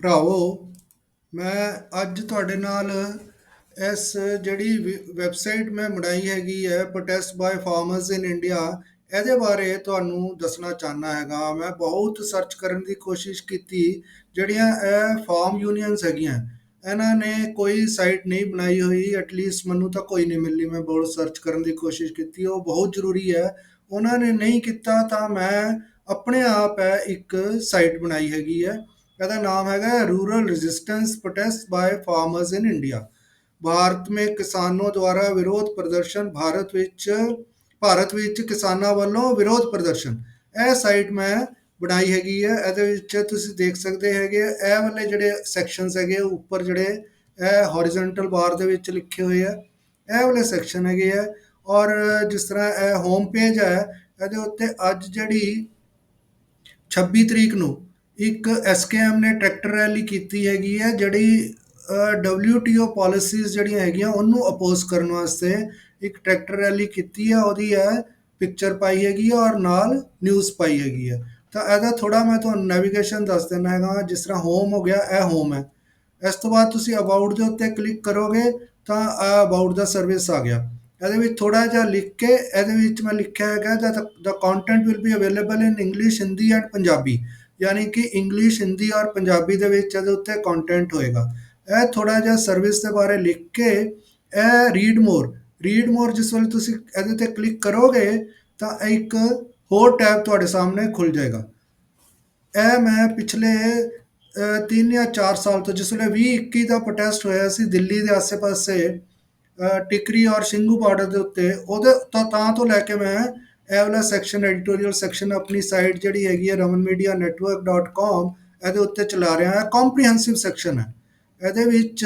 ਭਰਾਵੋ, ਮੈਂ ਅੱਜ ਤੁਹਾਡੇ ਨਾਲ ਇਸ ਜਿਹੜੀ ਵੈਬਸਾਈਟ ਮੈਂ ਬਣਾਈ ਹੈਗੀ ਹੈ protest by farmers in India ਇਹਦੇ ਬਾਰੇ ਤੁਹਾਨੂੰ ਦੱਸਣਾ ਚਾਹਨਾ ਹੈਗਾ। ਮੈਂ ਬਹੁਤ ਸਰਚ ਕਰਨ ਦੀ ਕੋਸ਼ਿਸ਼ ਕੀਤੀ, ਜਿਹੜੀਆਂ ਇਹ ਫਾਰਮ ਯੂਨੀਅਨਸ ਹੈਗੀਆਂ, ਇਹਨਾਂ ਨੇ ਕੋਈ ਸਾਈਟ ਨਹੀਂ ਬਣਾਈ ਹੋਈ ਐਟਲੀਸਟ ਮੈਨੂੰ ਤਾਂ ਕੋਈ ਨਹੀਂ ਮਿਲੀ। ਮੈਂ ਬਹੁਤ ਸਰਚ ਕਰਨ ਦੀ ਕੋਸ਼ਿਸ਼ ਕੀਤੀ, ਉਹ ਬਹੁਤ ਜ਼ਰੂਰੀ ਹੈ। ਉਹਨਾਂ ਨੇ ਨਹੀਂ ਕੀਤਾ ਤਾਂ ਮੈਂ ਆਪਣੇ ਆਪ ਹੈ ਇੱਕ ਸਾਈਟ ਬਣਾਈ ਹੈਗੀ ਹੈ। ਇਹਦਾ ਨਾਮ ਹੈਗਾ rural resistance protest by farmers in India Bharat ਮੇਂ ਕਿਸਾਨੋਂ ਦੁਆਰਾ ਵਿਰੋਧ ਪ੍ਰਦਰਸ਼ਨ ਭਾਰਤ ਵਿੱਚ ਭਾਰਤ ਵਿੱਚ ਕਿਸਾਨਾਂ ਵੱਲੋਂ ਵਿਰੋਧ ਪ੍ਰਦਰਸ਼ਨ। ਇਹ ਸਾਈਟ ਮੈਂ ਬਣਾਈ ਹੈਗੀ ਹੈ, ਇਹਦੇ ਵਿੱਚ ਤੁਸੀਂ ਦੇਖ ਸਕਦੇ ਹੈਗੇ ਇਹ ਵਾਲੇ ਜਿਹੜੇ ਸੈਕਸ਼ਨਸ ਹੈਗੇ ਉੱਪਰ ਜਿਹੜੇ ਇਹ ਹੌਰੀਜ਼ੌਂਟਲ ਬਾਰ ਦੇ ਵਿੱਚ ਲਿਖੇ ਹੋਏ ਆ, ਇਹ ਵਾਲੇ ਸੈਕਸ਼ਨ ਹੈਗੇ ਆ। ਔਰ ਜਿਸ ਤਰ੍ਹਾਂ ਇਹ ਹੋਮ ਪੇਜ ਹੈ, ਇਹਦੇ ਉੱਤੇ ਅੱਜ ਜਿਹੜੀ 26 ਤਰੀਕ ਨੂੰ ਇੱਕ ਐਸਕੇਐਮ ਨੇ ਟਰੈਕਟਰ ਰੈਲੀ ਕੀਤੀ ਹੈਗੀ ਹੈ, ਜਿਹੜੀ ਡਬਲਯੂਟੀਓ ਪਾਲਿਸੀਜ਼ ਜਿਹੜੀਆਂ ਹੈਗੀਆਂ, ਉਹਨੂੰ ਅਪੋਜ਼ ਕਰਨ ਵਾਸਤੇ ਇੱਕ ਟਰੈਕਟਰ ਰੈਲੀ ਕੀਤੀ ਹੈ, ਉਹਦੀ ਹੈ ਪਿਕਚਰ ਪਾਈ ਹੈਗੀ ਹੈ ਔਰ ਨਾਲ ਨਿਊਜ਼ ਪਾਈ ਹੈਗੀ ਹੈ। ਤਾਂ ਇਹਦਾ ਥੋੜਾ ਮੈਂ ਤੁਹਾਨੂੰ ਨੈਵੀਗੇਸ਼ਨ ਦੱਸ ਦਿੰਦਾ ਹੈਗਾ, ਜਿਸ ਤਰ੍ਹਾਂ ਹੋਮ ਹੋ ਗਿਆ, ਇਹ ਹੋਮ ਹੈ। ਇਸ ਤੋਂ ਬਾਅਦ ਤੁਸੀਂ ਅਬਾਊਟ ਦੇ ਉੱਤੇ ਕਲਿੱਕ ਕਰੋਗੇ, ਤਾਂ ਅਬਾਊਟ ਦਾ ਸਰਵਿਸ ਆ ਗਿਆ। ਇਹਦੇ ਵਿੱਚ ਥੋੜਾ ਜਿਹਾ ਲਿਖ ਕੇ, ਇਹਦੇ ਵਿੱਚ ਮੈਂ ਲਿਖਿਆ ਹੈਗਾ the content will be available in English Hindi and Punjabi ਯਾਨੀ ਕਿ ਇੰਗਲਿਸ਼ ਹਿੰਦੀ ਔਰ ਪੰਜਾਬੀ ਦੇ ਵਿੱਚ ਇਹਦੇ ਉੱਤੇ ਕੰਟੈਂਟ ਹੋਏਗਾ। ਇਹ ਥੋੜਾ ਜਿਹਾ ਸਰਵਿਸ ਦੇ ਬਾਰੇ ਲਿਖ ਕੇ ਇਹ ਰੀਡ ਮੋਰ ਰੀਡ ਮੋਰ ਜਿਸ ਵੇਲੇ ਤੁਸੀਂ ਇਹਦੇ ਤੇ ਕਲਿੱਕ ਕਰੋਗੇ ਤਾਂ ਇੱਕ ਹੋਰ ਟੈਬ ਤੁਹਾਡੇ ਸਾਹਮਣੇ ਖੁੱਲ ਜਾਏਗਾ। ਇਹ ਮੈਂ ਪਿਛਲੇ 3 ਜਾਂ 4 ਸਾਲ ਤੋਂ ਜਿਸ ਵੇਲੇ 2021 ਦਾ ਪ੍ਰੋਟੈਸਟ ਹੋਇਆ ਸੀ ਦਿੱਲੀ ਦੇ ਆਸ-ਪਾਸੇ ਟਿਕਰੀ ਔਰ ਸਿੰਘੂ ਬਾਰਡਰ ਦੇ ਉੱਤੇ, ਉਹਦੇ ਤਾਂ ਤਾਂ ਤੋਂ ਲੈ ਕੇ ਮੈਂ ਇਹ ਵਾਲਾ ਸੈਕਸ਼ਨ ਐਡੀਟੋਰੀਅਲ ਸੈਕਸ਼ਨ ਆਪਣੀ ਸਾਈਟ ਜਿਹੜੀ ਹੈਗੀ ਹੈ ramanmedianetwork.com ਇਹਦੇ ਉੱਤੇ ਚਲਾ ਰਿਹਾ ਹਾਂ। ਕੰਪਰੀਹੈਂਸਿਵ ਸੈਕਸ਼ਨ ਹੈ। ਇਹਦੇ ਵਿੱਚ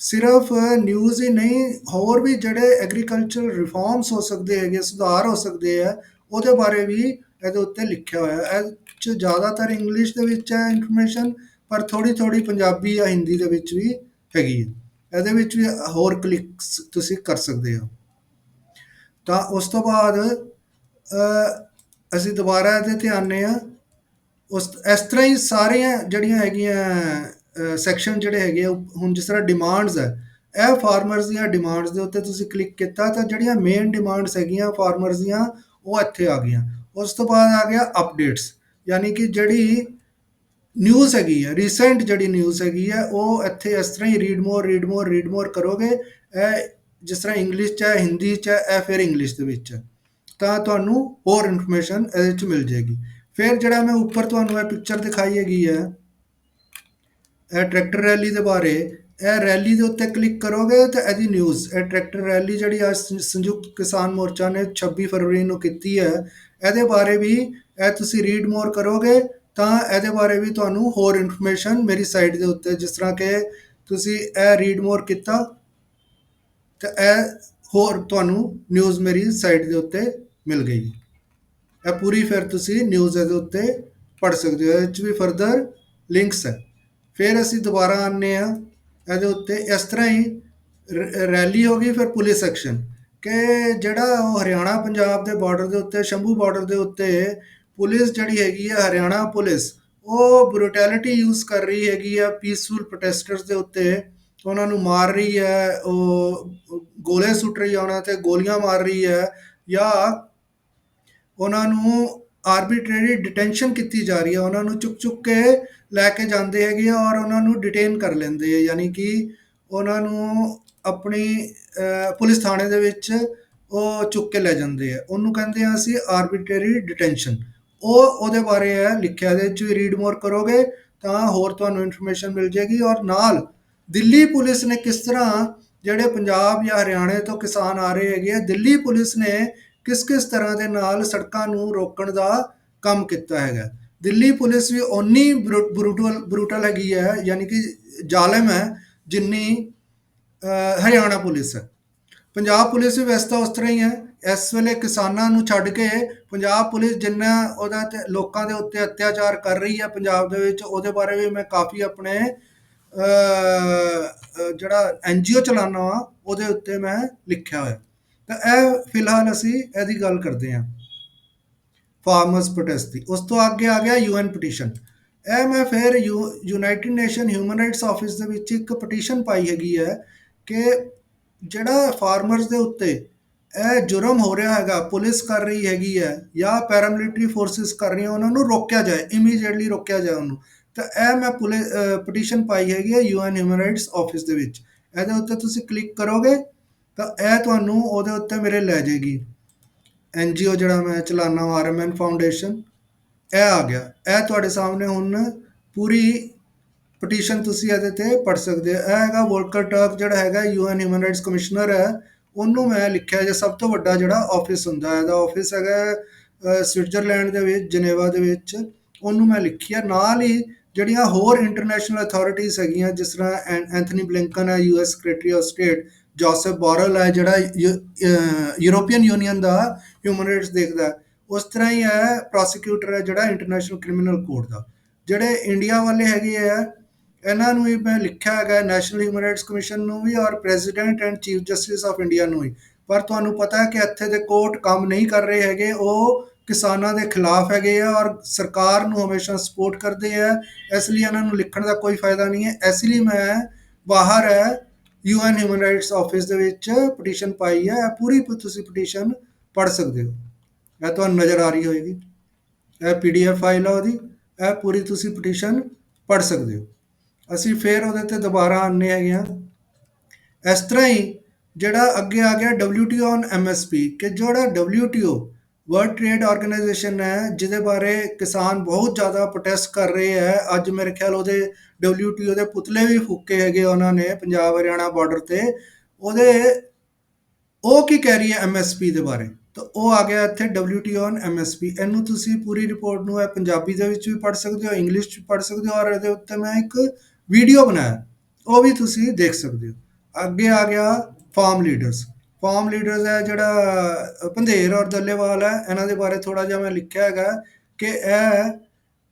ਸਿਰਫ ਨਿਊਜ਼ ਹੀ ਨਹੀਂ, ਹੋਰ ਵੀ ਜਿਹੜੇ ਐਗਰੀਕਲਚਰ ਰਿਫਾਰਮਸ ਹੋ ਸਕਦੇ ਹੈਗੇ, ਸੁਧਾਰ ਹੋ ਸਕਦੇ ਆ ਉਹਦੇ ਬਾਰੇ ਵੀ ਇਹਦੇ ਉੱਤੇ ਲਿਖਿਆ ਹੋਇਆ ਹੈ। 'ਚ ਜ਼ਿਆਦਾਤਰ ਇੰਗਲਿਸ਼ ਦੇ ਵਿੱਚ ਹੈ ਇਨਫੋਰਮੇਸ਼ਨ ਪਰ ਥੋੜੀ ਥੋੜੀ ਪੰਜਾਬੀ ਜਾਂ ਹਿੰਦੀ ਦੇ ਵਿੱਚ ਵੀ ਹੈਗੀ ਹੈ। ਇਹਦੇ ਵਿੱਚ ਵੀ ਹੋਰ ਕਲਿੱਕਸ ਤੁਸੀਂ ਕਰ ਸਕਦੇ ਹੋ। ਤਾਂ ਉਸ ਤੋਂ ਬਾਅਦ ਅਸੀਂ ਦੁਬਾਰਾ ਇਹਦੇ ਤੇ ਆਨੇ ਆ ਉਸ ਇਸ ਤਰ੍ਹਾਂ ਹੀ ਸਾਰੀਆਂ ਜਿਹੜੀਆਂ ਹੈਗੀਆਂ ਸੈਕਸ਼ਨ ਜਿਹੜੇ ਹੈਗੇ ਹੁਣ ਜਿਸ ਤਰ੍ਹਾਂ ਡਿਮਾਂਡਸ ਹੈ ਇਹ ਫਾਰਮਰਸ ਦੀਆਂ ਡਿਮਾਂਡਸ ਦੇ ਉੱਤੇ ਤੁਸੀਂ ਕਲਿੱਕ ਕੀਤਾ ਤਾਂ ਜਿਹੜੀਆਂ ਮੇਨ ਡਿਮਾਂਡਸ ਹੈਗੀਆਂ ਫਾਰਮਰਸ ਦੀਆਂ, ਉਹ ਇੱਥੇ ਆ ਗਈਆਂ। ਉਸ ਤੋਂ ਬਾਅਦ ਆ ਗਿਆ ਅਪਡੇਟਸ ਯਾਨੀ ਕਿ ਜਿਹੜੀ ਨਿਊਜ਼ ਹੈਗੀ ਹੈ ਰੀਸੈਂਟ ਜਿਹੜੀ ਨਿਊਜ਼ ਹੈਗੀ ਹੈ ਉਹ ਇੱਥੇ ਇਸ ਤਰ੍ਹਾਂ ਹੀ read more read more read more ਕਰੋਗੇ। ਇਹ ਜਿਸ ਤਰ੍ਹਾਂ ਇੰਗਲਿਸ਼ ਚ ਹੈ ਹਿੰਦੀ ਚ ਹੈ, ਇਹ ਫਿਰ ਇੰਗਲਿਸ਼ ਦੇ ਵਿੱਚ ਹੈ। ਤਾਂ ਤੁਹਾਨੂੰ ਹੋਰ ਇਨਫੋਰਮੇਸ਼ਨ ਇਹਦੇ ਵਿੱਚ ਮਿਲ ਜਾਏਗੀ। ਫਿਰ ਜਿਹੜਾ ਮੈਂ ਉੱਪਰ ਤੁਹਾਨੂੰ ਇਹ ਪਿਕਚਰ ਦਿਖਾਈ ਹੈਗੀ ਹੈ, ਇਹ ਟਰੈਕਟਰ ਰੈਲੀ ਦੇ ਬਾਰੇ, ਇਹ ਰੈਲੀ ਦੇ ਉੱਤੇ ਕਲਿੱਕ ਕਰੋਗੇ ਤਾਂ ਇਹਦੀ ਨਿਊਜ਼ ਇਹ ਟਰੈਕਟਰ ਰੈਲੀ ਜਿਹੜੀ ਅੱਜ ਸੰਯੁਕਤ ਕਿਸਾਨ ਮੋਰਚਾ ਨੇ 26 ਫਰਵਰੀ ਨੂੰ ਕੀਤੀ ਹੈ, ਇਹਦੇ ਬਾਰੇ ਵੀ ਇਹ ਤੁਸੀਂ ਰੀਡ ਮੋਰ ਕਰੋਗੇ ਤਾਂ ਇਹਦੇ ਬਾਰੇ ਵੀ ਤੁਹਾਨੂੰ ਹੋਰ ਇਨਫੋਰਮੇਸ਼ਨ ਮੇਰੀ ਸਾਈਟ ਦੇ ਉੱਤੇ, ਜਿਸ ਤਰ੍ਹਾਂ ਕਿ ਤੁਸੀਂ ਇਹ ਰੀਡ ਮੋਰ ਕੀਤਾ, ਤਾਂ ਇਹ ਹੋਰ ਤੁਹਾਨੂੰ ਨਿਊਜ਼ ਮੇਰੀ ਸਾਈਟ ਦੇ ਉੱਤੇ ਮਿਲ ਗਈ। ਇਹ ਪੂਰੀ ਫਿਰ ਤੁਸੀਂ ਨਿਊਜ਼ ਦੇ ਉੱਤੇ ਪੜ ਸਕਦੇ ਹੋ। ਇਹ 'ਚ ਵੀ ਫਰਦਰ ਲਿੰਕਸ ਹੈ। ਫਿਰ ਅਸੀਂ ਦੁਬਾਰਾ ਆਨੇ ਆ ਇਹਦੇ ਉੱਤੇ ਇਸ ਤਰ੍ਹਾਂ ਹੀ ਰੈਲੀ ਹੋ ਗਈ ਫਿਰ ਪੁਲਿਸ ਐਕਸ਼ਨ ਕਿ ਜਿਹੜਾ ਉਹ ਹਰਿਆਣਾ ਪੰਜਾਬ ਦੇ ਬਾਰਡਰ ਦੇ ਉੱਤੇ, ਸ਼ੰਭੂ ਬਾਰਡਰ ਦੇ ਉੱਤੇ ਪੁਲਿਸ ਜਿਹੜੀ ਹੈਗੀ ਹੈ, ਹਰਿਆਣਾ ਪੁਲਿਸ, ਉਹ ਬਰੂਟੈਲਿਟੀ ਯੂਜ਼ ਕਰ ਰਹੀ ਹੈਗੀ ਆ ਪੀਸਫੁਲ ਪ੍ਰੋਟੈਸਟਰਸ ਦੇ ਉੱਤੇ ਉਹਨਾਂ ਨੂੰ ਮਾਰ ਰਹੀ ਹੈ। ਉਹ ਗੋਲੇ ਸੁੱਟ ਰਹੀ ਹੈ ਉਹਨਾਂ ਤੇ, ਗੋਲੀਆਂ ਮਾਰ ਰਹੀ ਹੈ ਜਾਂ ਉਹਨਾਂ ਨੂੰ ਆਰਬਿਟਰੀ ਡਿਟੈਂਸ਼ਨ ਕੀਤੀ ਜਾ ਰਹੀ ਹੈ। ਉਹਨਾਂ ਨੂੰ ਚੁੱਕ ਚੁੱਕ ਕੇ ਲੈ ਕੇ ਜਾਂਦੇ ਹੈਗੇ ਆ ਔਰ ਉਹਨਾਂ ਨੂੰ ਡਿਟੇਨ ਕਰ ਲੈਂਦੇ ਆ। ਯਾਨੀ ਕਿ ਉਹਨਾਂ ਨੂੰ ਆਪਣੀ ਪੁਲਿਸ ਥਾਣੇ ਦੇ ਵਿੱਚ ਉਹ ਚੁੱਕ ਕੇ ਲੈ ਜਾਂਦੇ ਆ। ਉਹਨੂੰ ਕਹਿੰਦੇ ਆ ਅਸੀਂ ਆਰਬਿਟਰੀ ਡਿਟੈਂਸ਼ਨ ਉਹ ਉਹਦੇ ਬਾਰੇ ਹੈ, ਲਿਖਿਆ ਦੇ ਵਿੱਚ ਵੀ ਰੀਡ ਮੋਰ ਕਰੋਗੇ ਤਾਂ ਹੋਰ ਤੁਹਾਨੂੰ ਇਨਫੋਰਮੇਸ਼ਨ ਮਿਲ ਜੇਗੀ ਔਰ ਨਾਲ ਦਿੱਲੀ ਪੁਲਿਸ ਨੇ ਕਿਸ ਤਰ੍ਹਾਂ ਜਿਹੜੇ ਪੰਜਾਬ ਜਾਂ ਹਰਿਆਣੇ ਤੋਂ ਕਿਸਾਨ ਆ ਰਹੇ ਹੈਗੇ ਆ, ਦਿੱਲੀ ਪੁਲਿਸ ਨੇ ਕਿਸ ਕਿਸ ਤਰ੍ਹਾਂ ਦੇ ਨਾਲ ਸੜਕਾਂ ਨੂੰ ਰੋਕਣ ਦਾ ਕੰਮ ਕੀਤਾ ਹੈਗਾ। ਦਿੱਲੀ ਪੁਲਿਸ ਵੀ ਓਨੀ ਬਰੂਟਲ ਬਰੂਟਲ ਹੈਗੀ ਹੈ, ਯਾਨੀ ਕਿ ਜ਼ਾਲਮ ਹੈ, ਜਿੰਨੀ ਹਰਿਆਣਾ ਪੁਲਿਸ ਹੈ। ਪੰਜਾਬ ਪੁਲਿਸ ਵੀ ਵੈਸੇ ਤਾਂ ਉਸ ਤਰ੍ਹਾਂ ਹੀ ਹੈ। ਇਸ ਵੇਲੇ ਕਿਸਾਨਾਂ ਨੂੰ ਛੱਡ ਕੇ ਪੰਜਾਬ ਪੁਲਿਸ ਜਿੰਨਾ ਉਹਦਾ ਤੇ ਲੋਕਾਂ ਦੇ ਉੱਤੇ ਅਤਿਆਚਾਰ ਕਰ ਰਹੀ ਹੈ ਪੰਜਾਬ ਦੇ ਵਿੱਚ, ਉਹਦੇ ਬਾਰੇ ਵੀ ਮੈਂ ਕਾਫੀ ਆਪਣੇ ਜਿਹੜਾ ਐਨਜੀਓ ਚਲਾਉਣਾ ਵਾ, ਉਹਦੇ ਉੱਤੇ ਮੈਂ ਲਿਖਿਆ ਹੋਇਆ। ਤਾਂ ਇਹ ਫਿਲਹਾਲ ਅਸੀਂ ਇਹਦੀ ਗੱਲ ਕਰਦੇ ਹਾਂ। ਫਾਰਮਰਸ ਪ੍ਰੋਟੈਸਟ ਦੀ। ਉਸ ਤੋਂ ਅੱਗੇ ਆ ਗਿਆ ਯੂਐਨ ਪਟੀਸ਼ਨ। ਇਹ ਮੈਂ ਫਿਰ U, United Nation Human Rights Office ਦੇ ਵਿੱਚ ਇੱਕ ਪਟੀਸ਼ਨ ਪਾਈ ਹੈਗੀ ਹੈ ਕਿ ਜਿਹੜਾ ਫਾਰਮਰਸ ਦੇ ਉੱਤੇ ਇਹ ਜੁਰਮ ਹੋ ਰਿਹਾ ਹੈਗਾ, ਪੁਲਿਸ ਕਰ ਰਹੀ ਹੈਗੀ ਹੈ ਜਾਂ ਪੈਰਾਮਿਲਟਰੀ ਫੋਰਸਿਸ ਕਰ ਰਹੀਆਂ ਉਹਨਾਂ ਨੂੰ ਰੋਕਿਆ ਜਾਏ ਇਮੀਡੀਏਟਲੀ ਰੋਕਿਆ ਜਾਏ ਉਹਨੂੰ। ਤਾਂ ਇਹ ਮੈਂ ਪੁਲਿਸ ਪਟੀਸ਼ਨ ਪਾਈ ਹੈਗੀ ਹੈ ਯੂਐਨ ਹਿਊਮਨ ਰਾਈਟਸ ਆਫਿਸ ਦੇ ਵਿੱਚ। ਇਹਦੇ ਉੱਤੇ ਤੁਸੀਂ ਕਲਿੱਕ ਕਰੋਗੇ ਤਾਂ ਇਹ ਤੁਹਾਨੂੰ ਉਹਦੇ ਉੱਤੇ ਮੇਰੇ ਲੈ ਜਾਏਗੀ। ਐਨਜੀਓ ਜਿਹੜਾ ਮੈਂ ਚਲਾਨਾ ਆਰਐਮਐਨ ਫਾਊਂਡੇਸ਼ਨ, ਇਹ ਆ ਗਿਆ। ਇਹ ਤੁਹਾਡੇ ਸਾਹਮਣੇ ਹੁਣ ਪੂਰੀ ਪਟੀਸ਼ਨ ਤੁਸੀਂ ਇਹਦੇ ਤੇ ਪੜ ਸਕਦੇ ਹੋ। ਇਹ ਹੈਗਾ ਵੋਲਕਰ ਟਰਕ, ਜਿਹੜਾ ਹੈਗਾ ਯੂਐਨ ਹਿਊਮਨ ਰਾਈਟਸ ਕਮਿਸ਼ਨਰ ਹੈ। ਉਹਨੂੰ ਮੈਂ ਲਿਖਿਆ ਜੇ ਸਭ ਤੋਂ ਵੱਡਾ ਜਿਹੜਾ ਆਫਿਸ ਹੁੰਦਾ ਹੈ, ਇਹਦਾ ਆਫਿਸ ਹੈਗਾ ਸਵਿਟਜ਼ਰਲੈਂਡ ਦੇ ਵਿੱਚ, ਜਨੇਵਾ ਦੇ ਵਿੱਚ। ਉਹਨੂੰ ਮੈਂ ਲਿਖਿਆ। ਨਾਲ ਹੀ ਜਿਹੜੀਆਂ ਹੋਰ ਇੰਟਰਨੈਸ਼ਨਲ ਅਥਾਰਟੀਆਂ ਹੈਗੀਆਂ, ਜਿਸ ਤਰ੍ਹਾਂ ਐਂ- ਐਂਥਨੀ ਬਲਿੰਕਨ ਹੈ US secretary of state Josep Borrell ਹੈ, ਜਿਹੜਾ ਯੂ- ਯੂਰੋਪੀਅਨ ਯੂਨੀਅਨ ਦਾ ਹਿਊਮਨ ਰਾਈਟਸ ਦੇਖਦਾ ਉਸ ਤਰ੍ਹਾਂ ਹੀ ਹੈ ਪ੍ਰੋਸੀਕਿਊਟਰ ਹੈ ਜਿਹੜਾ ਇੰਟਰਨੈਸ਼ਨਲ ਕ੍ਰਿਮੀਨਲ ਕੋਰਟ ਦਾ, ਜਿਹੜੇ ਇੰਡੀਆ ਵਾਲੇ ਹੈਗੇ ਆ, ਇਹਨਾਂ ਨੂੰ ਵੀ ਮੈਂ ਲਿਖਿਆ ਹੈਗਾ ਨੈਸ਼ਨਲ ਹਿਊਮਨ ਰਾਈਟਸ ਕਮਿਸ਼ਨ ਨੂੰ ਵੀ ਔਰ president and chief justice of India ਨੂੰ ਵੀ, ਪਰ ਤੁਹਾਨੂੰ ਪਤਾ ਹੈ ਕਿ ਇੱਥੇ ਦੇ ਕੋਰਟ ਕੰਮ ਨਹੀਂ ਕਰ ਰਹੇ ਹੈਗੇ, ਉਹ ਕਿਸਾਨਾਂ ਦੇ ਖਿਲਾਫ ਹੈਗੇ ਆ ਔਰ ਸਰਕਾਰ ਨੂੰ ਹਮੇਸ਼ਾ ਸਪੋਰਟ ਕਰਦੇ ਆ, ਇਸ ਲਈ ਇਹਨਾਂ ਨੂੰ ਲਿਖਣ ਦਾ ਕੋਈ ਫਾਇਦਾ ਨਹੀਂ ਹੈ, ਇਸ ਲਈ ਮੈਂ ਬਾਹਰ ਹੈ ਯੂਐਨ ਹਿਊਮਨ ਰਾਈਟਸ ਆਫਿਸ ਦੇ ਵਿੱਚ ਪਟੀਸ਼ਨ ਪਾਈ ਹੈ। ਇਹ ਪੂਰੀ ਪ- ਤੁਸੀਂ ਪਟੀਸ਼ਨ ਪੜ੍ਹ ਸਕਦੇ ਹੋ। ਇਹ ਤੁਹਾਨੂੰ ਨਜ਼ਰ ਆ ਰਹੀ ਹੋਏਗੀ। ਇਹ ਪੀਡੀਐਫ ਫਾਈਲ ਆ ਉਹਦੀ। ਇਹ ਪੂਰੀ ਤੁਸੀਂ ਪਟੀਸ਼ਨ ਪੜ੍ਹ ਸਕਦੇ ਹੋ। ਅਸੀਂ ਫੇਰ ਉਹਦੇ ਤੇ ਦੁਬਾਰਾ ਆਨੇ ਹੈਗੇ ਆ ਇਸ ਤਰ੍ਹਾਂ ਹੀ ਜਿਹੜਾ ਅੱਗੇ ਆ ਗਿਆ WTO ਔਨ MSP ਕਿ ਜਿਹੜਾ WTO ਵਰਲਡ ਟ੍ਰੇਡ ਆਰਗੇਨਾਈਜੇਸ਼ਨ ਹੈ, ਜਿਹਦੇ ਬਾਰੇ ਕਿਸਾਨ ਬਹੁਤ ਜ਼ਿਆਦਾ ਪ੍ਰੋਟੈਸਟ ਕਰ ਰਹੇ ਹੈ। ਅੱਜ ਮੇਰੇ ਖਿਆਲ ਉਹਦੇ WTO ਦੇ ਪੁਤਲੇ ਵੀ ਫੂਕੇ ਹੈਗੇ ਉਹਨਾਂ ਨੇ ਪੰਜਾਬ ਹਰਿਆਣਾ ਬਾਰਡਰ ਤੇ। ਉਹਦੇ, ਉਹ ਕੀ ਕਹਿ ਰਹੀ ਹੈ MSP ਦੇ ਬਾਰੇ? ਤਾਂ ਉਹ ਆ ਗਿਆ ਇੱਥੇ WTO ਔਨ MSP ਇਹਨੂੰ ਤੁਸੀਂ ਪੂਰੀ ਰਿਪੋਰਟ ਨੂੰ ਇਹ ਪੰਜਾਬੀ ਦੇ ਵਿੱਚ ਵੀ ਪੜ੍ਹ ਸਕਦੇ ਹੋ ਇੰਗਲਿਸ਼ 'ਚ ਪੜ੍ਹ ਸਕਦੇ ਹੋ, ਔਰ ਇਹਦੇ ਉੱਤੇ ਮੈਂ ਇੱਕ ਵੀਡੀਓ ਬਣਾਇਆ। ਉਹ ਵੀ ਤੁਸੀਂ ਦੇਖ ਸਕਦੇ ਹੋ। ਅੱਗੇ ਆ ਗਿਆ ਫਾਰਮ ਲੀਡਰਸ ਕੌਮ ਲੀਡਰਸ ਹੈ, ਜਿਹੜਾ ਪੰਧੇਰ ਔਰ ਦੱਲੇਵਾਲ ਹੈ, ਇਹਨਾਂ ਦੇ ਬਾਰੇ ਥੋੜਾ ਜਿਹਾ ਮੈਂ ਲਿਖਿਆ ਹੈਗਾ ਕਿ ਇਹ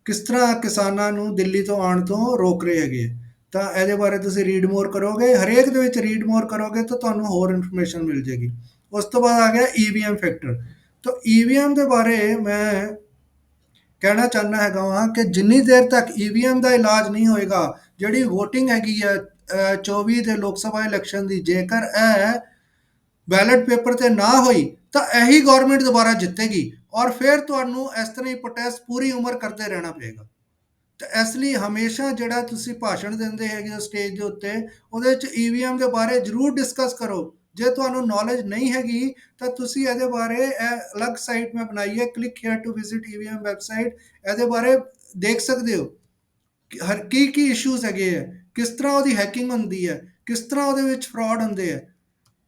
ਕਿਸ ਤਰ੍ਹਾਂ ਕਿਸਾਨਾਂ ਨੂੰ ਦਿੱਲੀ ਤੋਂ ਆਉਣ ਤੋਂ ਰੋਕ ਰਹੇ ਹੈਗੇ ਤਾਂ ਇਹਦੇ ਬਾਰੇ ਤੁਸੀਂ ਰੀਡ ਮੋਰ ਕਰੋਗੇ, ਹਰੇਕ ਦੇ ਵਿੱਚ ਰੀਡ ਮੋਰ ਕਰੋਗੇ ਤਾਂ ਤੁਹਾਨੂੰ ਹੋਰ ਇਨਫੋਰਮੇਸ਼ਨ ਮਿਲ ਜੇਗੀ ਉਸ ਤੋਂ ਬਾਅਦ ਆ ਗਿਆ ਈਵੀਐਮ ਫੈਕਟਰ ਤਾਂ ਈਵੀਐਮ ਦੇ ਬਾਰੇ ਮੈਂ ਕਹਿਣਾ ਚਾਹੁੰਦਾ ਹੈਗਾ ਵਾਂ ਕਿ ਜਿੰਨੀ ਦੇਰ ਤੱਕ ਈਵੀਐਮ ਦਾ ਇਲਾਜ ਨਹੀਂ ਹੋਏਗਾ, ਜਿਹੜੀ VOTING ਹੈਗੀ ਹੈ, ਅਹ 24 ਦੇ ਲੋਕ ਸਭਾ ਇਲੈਕਸ਼ਨ ਦੀ, ਜੇਕਰ ਇਹ ਬੈਲਟ ਪੇਪਰ ਤੇ ਨਾ ਹੋਈ ਤਾਂ ਇਹੀ ਗਵਰਨਮੈਂਟ ਦੁਬਾਰਾ ਜਿੱਤੇਗੀ ਔਰ ਫਿਰ ਤੁਹਾਨੂੰ ਇਸ ਤਰ੍ਹਾਂ ਹੀ ਪ੍ਰੋਟੈਸਟ ਪੂਰੀ ਉਮਰ ਕਰਦੇ ਰਹਿਣਾ ਪਏਗਾ। ਤੇ ਇਸ ਲਈ ਹਮੇਸ਼ਾ ਜਿਹੜਾ ਤੁਸੀਂ ਭਾਸ਼ਣ ਦਿੰਦੇ ਹੈਗੇ ਹੋ ਸਟੇਜ ਦੇ ਉੱਤੇ, ਉਹਦੇ ਵਿੱਚ ਈਵੀਐਮ ਦੇ ਬਾਰੇ ਜਰੂਰ ਡਿਸਕਸ ਕਰੋ। ਜੇ ਤੁਹਾਨੂੰ ਨੌਲੇਜ ਨਹੀਂ ਹੈਗੀ ਤਾਂ ਤੁਸੀਂ ਇਹਦੇ ਬਾਰੇ ਇਹ ਅਲੱਗ ਸਾਈਟ ਮੈਂ ਬਣਾਈ ਹੈ click here to visit EVM website ਇਹਦੇ ਬਾਰੇ ਦੇਖ ਸਕਦੇ ਹੋ। ਕਿ ਹਰ ਕੀ ਕੀ ਇਸ਼ੂਜ਼ ਹੈਗੇ ਆ, ਕਿਸ ਤਰ੍ਹਾਂ ਉਹਦੀ ਹੈਕਿੰਗ ਹੁੰਦੀ ਹੈ, ਕਿਸ ਤਰ੍ਹਾਂ ਉਹਦੇ ਵਿੱਚ ਫਰਾਡ ਹੁੰਦੇ ਆ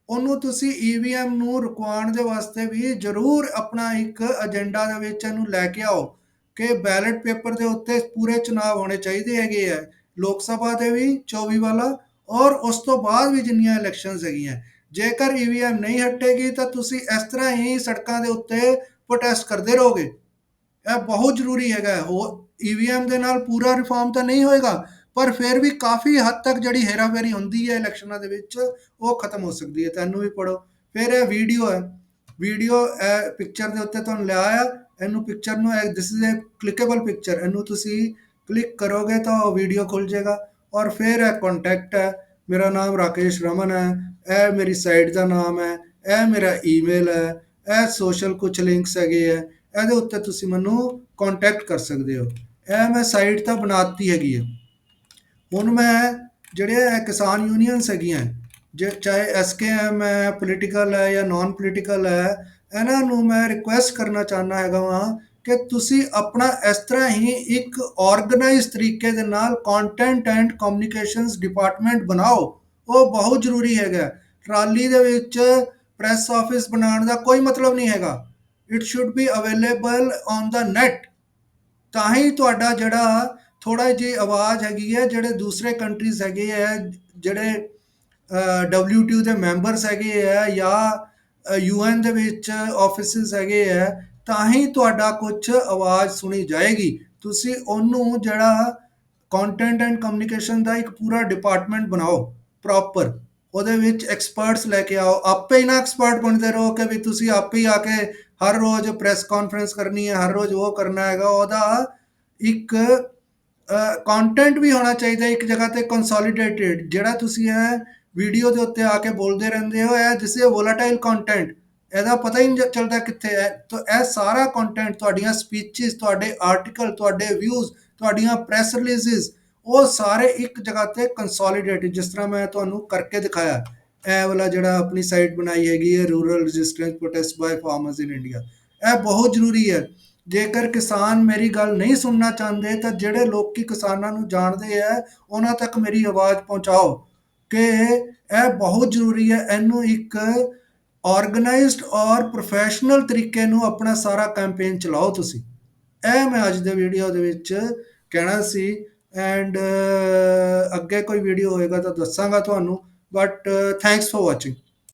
ਉਹਨੂੰ ਤੁਸੀਂ ਈਵੀਐਮ ਨੂੰ ਰੁਕਵਾਉਣ ਦੇ ਵਾਸਤੇ ਵੀ ਜ਼ਰੂਰ ਆਪਣਾ ਇੱਕ ਏਜੰਡਾ ਦੇ ਵਿੱਚ ਇਹਨੂੰ ਲੈ ਕੇ ਆਓ ਕਿ ਬੈਲਟ ਪੇਪਰ ਦੇ ਉੱਤੇ ਪੂਰੇ ਚੁਣਾਵ ਹੋਣੇ ਚਾਹੀਦੇ ਹੈਗੇ ਆ, ਲੋਕ ਸਭਾ ਦੇ ਵੀ 24 ਵਾਲਾ, ਔਰ ਉਸ ਤੋਂ ਬਾਅਦ ਵੀ ਜਿੰਨੀਆਂ ਇਲੈਕਸ਼ਨਸ ਹੈਗੀਆਂ। ਜੇਕਰ ਈਵੀਐਮ ਨਹੀਂ ਹਟੇਗੀ ਤਾਂ ਤੁਸੀਂ ਇਸ ਤਰ੍ਹਾਂ ਹੀ ਸੜਕਾਂ ਦੇ ਉੱਤੇ ਪ੍ਰੋਟੈਸਟ ਕਰਦੇ ਰਹੋਗੇ। ਇਹ ਬਹੁਤ ਜ਼ਰੂਰੀ ਹੈਗਾ। ਹੋ ਈਵੀਐਮ ਦੇ ਨਾਲ ਪੂਰਾ ਰਿਫਾਰਮ ਤਾਂ ਨਹੀਂ ਹੋਏਗਾ। ਪਰ ਫਿਰ ਵੀ ਕਾਫੀ ਹੱਦ ਤੱਕ ਜਿਹੜੀ ਹੇਰਾਫੇਰੀ ਹੁੰਦੀ ਹੈ ਇਲੈਕਸ਼ਨਾਂ ਦੇ ਵਿੱਚ, ਉਹ ਖਤਮ ਹੋ ਸਕਦੀ ਹੈ। ਤੈਨੂੰ ਵੀ ਪੜੋ ਫਿਰ ਇਹ ਵੀਡੀਓ ਹੈ। ਵੀਡੀਓ ਇਹ ਪਿਕਚਰ ਦੇ ਉੱਤੇ ਤੁਹਾਨੂੰ ਲਿਆ ਆ। ਇਹਨੂੰ ਪਿਕਚਰ ਨੂੰ ਦਿਸ ਇਜ਼ ਅ ਕਲਿੱਕੇਬਲ ਪਿਕਚਰ ਇਹਨੂੰ ਤੁਸੀਂ ਕਲਿੱਕ ਕਰੋਗੇ ਤਾਂ ਉਹ ਵੀਡੀਓ ਖੁੱਲ ਜਾਏਗਾ। ਔਰ ਫਿਰ ਇਹ ਕੰਟੈਕਟ ਹੈ। ਮੇਰਾ ਨਾਮ ਰਾਕੇਸ਼ ਰਮਨ ਹੈ। ਇਹ ਮੇਰੀ ਸਾਈਟ ਦਾ ਨਾਮ ਹੈ। ਇਹ ਮੇਰਾ ਈਮੇਲ ਹੈ। ਇਹ ਸੋਸ਼ਲ ਕੁਝ ਲਿੰਕਸ ਹੈਗੇ ਹੈ ਇਹਦੇ ਉੱਤੇ ਤੁਸੀਂ ਮੈਨੂੰ ਕੰਟੈਕਟ ਕਰ ਸਕਦੇ ਹੋ। ਇਹ ਮੈਂ ਸਾਈਟ ਤਾਂ ਬਣਾਤੀ ਹੈਗੀ ਹੈ ਹੁਣ ਮੈਂ ਜਿਹੜੇ ਕਿਸਾਨ ਯੂਨੀਅਨਸ ਹੈਗੀਆਂ, ਜੇ ਚਾਹੇ ਐਸਕੇਐਮ ਹੈ ਪੋਲੀਟੀਕਲ ਹੈ ਜਾਂ ਨਾਨ ਪੋਲੀਟੀਕਲ ਹੈ, ਇਹਨਾਂ ਨੂੰ ਮੈਂ ਰਿਕੁਐਸਟ ਕਰਨਾ ਚਾਹੁੰਦਾ ਹੈਗਾ ਵਾਂ ਕਿ ਤੁਸੀਂ ਆਪਣਾ ਇਸ ਤਰ੍ਹਾਂ ਹੀ ਇੱਕ ਆਰਗੇਨਾਈਜ਼ ਤਰੀਕੇ ਦੇ ਨਾਲ ਕੰਟੈਂਟ ਐਂਡ ਕਮਿਊਨੀਕੇਸ਼ਨਸ ਡਿਪਾਰਟਮੈਂਟ ਬਣਾਓ। ਉਹ ਬਹੁਤ ਜ਼ਰੂਰੀ ਹੈਗਾ। ਟਰਾਲੀ ਦੇ ਵਿੱਚ ਪ੍ਰੈਸ ਆਫਿਸ ਬਣਾਉਣ ਦਾ ਕੋਈ ਮਤਲਬ ਨਹੀਂ ਹੈਗਾ। It should be available on the net ਤਾਂ ਹੀ ਤੁਹਾਡਾ ਜਿਹੜਾ ਥੋੜਾ ਜਿਹੀ ਆਵਾਜ਼ ਹੈਗੀ ਹੈ, ਜਿਹੜੇ ਦੂਸਰੇ ਕੰਟਰੀਜ਼ ਹੈਗੇ ਹੈ, ਜਿਹੜੇ WTO ਦੇ ਮੈਂਬਰਸ ਹੈਗੇ ਆ ਜਾਂ ਯੂਐਨ ਦੇ ਵਿੱਚ ਆਫਿਸਿਸ ਹੈਗੇ ਆ ਤਾਂ ਹੀ ਤੁਹਾਡਾ ਕੁਝ ਆਵਾਜ਼ ਸੁਣੀ ਜਾਏਗੀ। ਤੁਸੀਂ ਉਹਨੂੰ ਜਿਹੜਾ ਕੰਟੈਂਟ ਐਂਡ ਕਮਿਊਨੀਕੇਸ਼ਨ ਦਾ ਇੱਕ ਪੂਰਾ ਡਿਪਾਰਟਮੈਂਟ ਬਣਾਓ ਪ੍ਰੋਪਰ ਉਹਦੇ ਵਿੱਚ ਐਕਸਪਰਟਸ ਲੈ ਕੇ ਆਓ। ਆਪੇ ਹੀ ਨਾ ਐਕਸਪਰਟ ਬਣਦੇ ਰਹੋ ਕਿ ਵੀ ਤੁਸੀਂ ਆਪੇ ਹੀ ਆ ਕੇ ਹਰ ਰੋਜ਼ ਪ੍ਰੈਸ ਕਾਨਫਰੰਸ ਕਰਨੀ ਹੈ, ਹਰ ਰੋਜ਼ ਉਹ ਕਰਨਾ ਹੈਗਾ। ਉਹਦਾ ਇੱਕ ਕੰਟੈਂਟ ਵੀ ਹੋਣਾ ਚਾਹੀਦਾ ਇੱਕ ਜਗ੍ਹਾ ਤੇ ਕੰਸੋਲੀਡੇਟਿਡ ਜਿਹੜਾ ਤੁਸੀਂ ਇਹ ਵੀਡੀਓ ਦੇ ਉੱਤੇ ਆ ਕੇ ਬੋਲਦੇ ਰਹਿੰਦੇ ਹੋ, ਇਹ ਜਿਸੇ ਵੋਲਾਟਾਈਲ ਕੰਟੈਂਟ ਇਹਦਾ ਪਤਾ ਹੀ ਨਹੀਂ ਚੱਲਦਾ ਕਿੱਥੇ ਹੈ। ਤਾਂ ਇਹ ਸਾਰਾ ਕੰਟੈਂਟ ਤੁਹਾਡੀਆਂ ਸਪੀਚਸ ਤੁਹਾਡੇ ਆਰਟੀਕਲ ਤੁਹਾਡੇ ਵਿਊਜ਼ ਤੁਹਾਡੀਆਂ ਪ੍ਰੈਸ ਰਿਲੀਜ਼ਸ ਉਹ ਸਾਰੇ ਇੱਕ ਜਗ੍ਹਾ ਤੇ ਕੰਸੋਲੀਡੇਟਡ ਜਿਸ ਤਰ੍ਹਾਂ ਮੈਂ ਤੁਹਾਨੂੰ ਕਰਕੇ ਦਿਖਾਇਆ। ਇਹ ਵਾਲਾ ਜਿਹੜਾ ਆਪਣੀ ਸਾਈਟ ਬਣਾਈ ਹੈਗੀ ਹੈ rural resistance protest by farmers in India ਇਹ ਬਹੁਤ ਜ਼ਰੂਰੀ ਹੈ। ਜੇਕਰ ਕਿਸਾਨ ਮੇਰੀ ਗੱਲ ਨਹੀਂ ਸੁਣਨਾ ਚਾਹੁੰਦੇ, ਤਾਂ ਜਿਹੜੇ ਲੋਕੀ ਕਿਸਾਨਾਂ ਨੂੰ ਜਾਣਦੇ ਆ, ਉਹਨਾਂ ਤੱਕ ਮੇਰੀ ਆਵਾਜ਼ ਪਹੁੰਚਾਓ ਕਿ ਇਹ ਬਹੁਤ ਜ਼ਰੂਰੀ ਹੈ, ਇਹਨੂੰ ਇੱਕ ਆਰਗੇਨਾਈਜ਼ਡ ਔਰ ਪ੍ਰੋਫੈਸ਼ਨਲ ਤਰੀਕੇ ਨੂੰ ਆਪਣਾ ਸਾਰਾ ਕੈਂਪੇਨ ਚਲਾਓ ਤੁਸੀਂ। ਇਹ ਮੈਂ ਅੱਜ ਦੇ ਵੀਡੀਓ ਦੇ ਵਿੱਚ ਕਹਿਣਾ ਸੀ ਐਂਡ ਅੱਗੇ ਕੋਈ ਵੀਡੀਓ ਹੋਏਗਾ ਤਾਂ ਦੱਸਾਂਗਾ ਤੁਹਾਨੂੰ ਬਟ ਥੈਂਕਸ ਫॉर ਵਾਚਿੰਗ